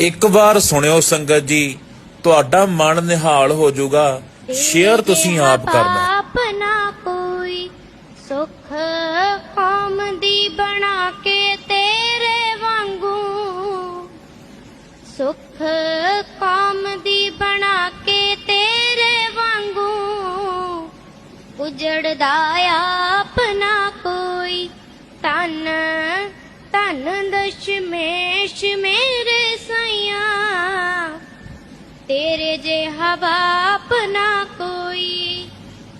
ਇੱਕ ਵਾਰ ਸੁਣਿਓ ਸੰਗਤ ਜੀ ਤੁਹਾਡਾ ਮਨ ਨਿਹਾਲ ਹੋ ਜਾਊਗਾ। ਸ਼ੇਅਰ ਤੁਸੀਂ ਆਪ ਕਰਨਾ। ਨਾ ਕੋਈ ਸੁਖ ਕੌਮ ਦੀ ਬਣਾ ਕੇ ਤੇਰੇ ਵਾਂਗੂ। ਸੁਖ ਕੌਮ ਦੀ ਬਣਾ ਕੇ ਤੇਰੇ ਵਾਂਗੂ। ਉਜੜਦਾ ਆਪ ਨਾ ਕੋਈ ਤਨ ਤਨ ਦਸ਼ਮੇਸ਼ ਮੇਰੇ ਤੇਰੇ ਜੇ ਹਵਾ ਨਾ ਕੋਈ,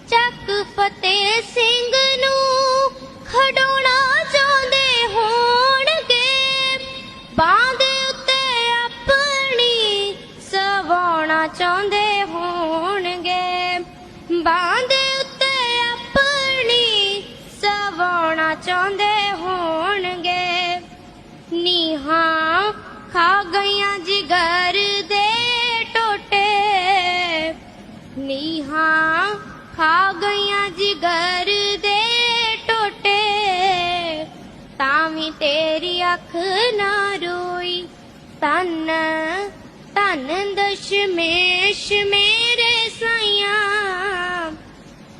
ਚੱਕ ਫਤਿਹ ਸਿੰਘ ਨੂੰ ਖਡੋਣਾ ਚਾਹੁੰਦੇ ਹੋਣਗੇ। ਬਾਂਦ ਉੱਤੇ ਆਪਣੀ ਸਵਾਉਣਾ ਚਾਹੁੰਦੇ ਹੋਣਗੇ। ਬਾਂਦ ਉੱਤੇ ਆਪਣੀ ਸਵਾਉਣਾ ਚਾਹੁੰਦੇ ਹੋਣਗੇ। ਨੀਹਾਂ ਖਾ ਗਈਆਂ ਜਿਗਰ ਤੇਰੀ ਅੱਖ ਨਾ ਰੋਈ। ਤਨ ਤਨ ਦਸ਼ਮੇਸ਼ ਮੇਰੇ ਸਈਆਂ।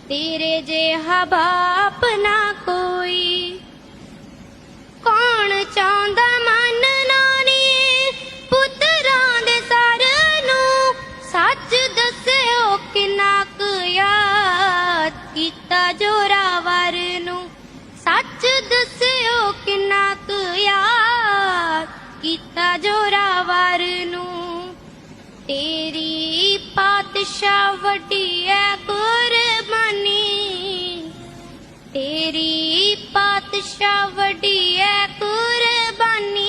ਤੇਰੇ ਜਿਹਾ ਬਾਪ ਨਾ ਪਾਤਸ਼ਾਹ ਵੱਡੀ ਐ ਕੁਰਬਾਨੀ ਤੇਰੀ ਪਾਤਸ਼ਾਹ ਵੱਡੀ ਐ ਕੁਰਬਾਨੀ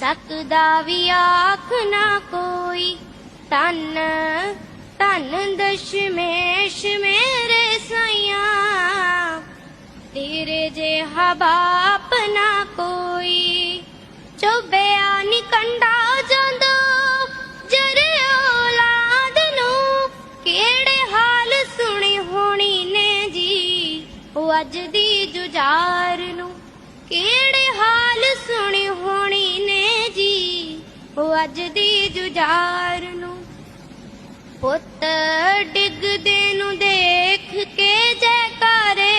ਸਕਦਾ ਵੀ ਆਖ ਨਾ ਕੋਈ। ਤਨ ਤਨ ਦਸ਼ਮੇਸ਼ ਮੇਰੇ ਸਾਇਆ ਤੇਰੇ ਜੇ ਹਬਾਪ ਨਾ ਕੋਈ। ਚੁੱਭਿਆ ਨੀ ਉਹ ਅੱਜ ਦੀ ਜੁਝਾਰ ਨੂੰ ਕਿਹੜੇ ਹਾਲ ਸੁਣੀ ਹੋਣੀ ਨੇ ਜੀ? ਉਹ ਜੁਝਾਰ ਨੂੰ ਪੁੱਤ ਡਿੱਗਦੇ ਨੂੰ ਦੇਖ ਕੇ ਜੈਕਾਰੇ।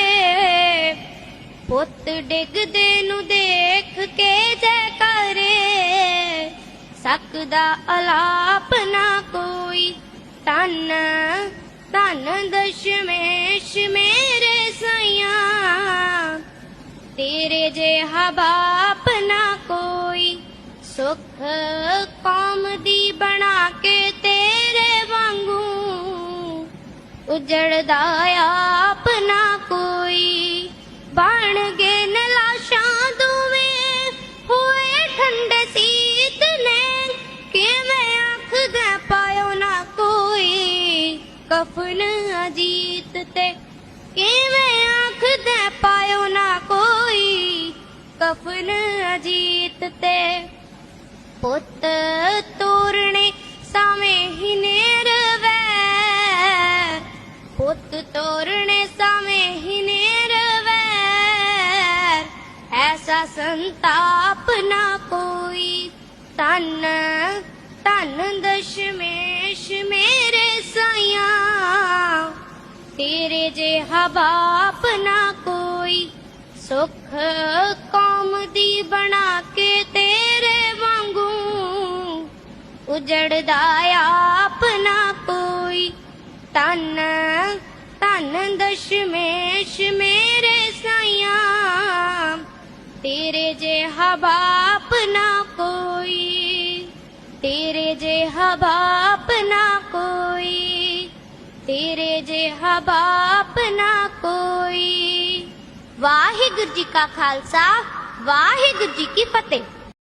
ਪੁੱਤ ਡਿੱਗਦੇ ਨੂੰ ਦੇਖ ਕੇ ਜੈਕਾਰੇ। ਸਕਦਾ ਅਲਾਪ ਨਾ ਕੋਈ ਤਨ ਤਨ ਦਸ਼ਮੇਸ਼ ਮੇਰੇ ਤੇਰੇ ਜਿਹਾ ਬਾਪ ਨਾ ਕੋਈ। ਸੁਖ ਕੌਮ ਦੀ ਬਣਾ ਕੇ ਤੇਰੇ ਵਾਂਗੂ। ਉਜੜਦਾ ਆਪ ਨਾ ਕੋਈ। ਬਣ ਗਏ ਨਲਾਸ਼ਾਂ ਦੋਵੇਂ ਹੋਏ ਠੰਡੇ ਸੀਤ ਨੇ। ਕਿਵੇਂ ਦੇ ਪਾਇਓ ਨਾ ਕੋਈ। ਕਫਨ ਅਜੀਤ ਤੇ ਕਿਵੇਂ ਦੇ ਪਾਇਓ ਨਾ ਕਫਨ ਅਜੀਤ ਤੇ। ਪੁੱਤ ਤੋਰਣੇ ਸਾਵੇਂ ਹੀ ਨੇਰਵੈ ਪੁੱਤ ਤੋਰਣੇ ਸਾਵੇਂ ਹੀ ਨੇਰਵੈ ਐਸਾ ਸੰਤਾਪ ਨਾ ਕੋਈ। ਤਨ ਤਨ ਦਸ਼ਮੇਸ਼ ਮੇਰੇ ਸਾਇਆ ਤੇਰੇ ਜਿਹਾ ਬਾਪ ਨਾ ਕੋਈ। ਸੁਖ ਕੌਮ ਦੀ ਬਣਾ ਕੇ ਤੇਰੇ ਵਾਂਗੂ। ਉਜੜਦਾ ਆਪ ਨਾ ਕੋਈ। ਤਨ ਤਨ ਦਸ਼ਮੇਸ਼ ਮੇਰੇ ਸਈਆਂ। ਤੇਰੇ ਜਿਹਾ ਬਾਪ ਨਾ ਕੋਈ। ਤੇਰੇ ਜੇ ਹਬਾਪ ਨਾ ਕੋਈ। ਤੇਰੇ ਜੇ ਹਬਾਪ ਨਾ ਕੋਈ। ਵਾਹਿਗੁਰੂ ਜੀ ਕਾ ਖਾਲਸਾ। ਵਾਹਿਗੁਰੂ ਜੀ ਕੀ ਫਤਿਹ।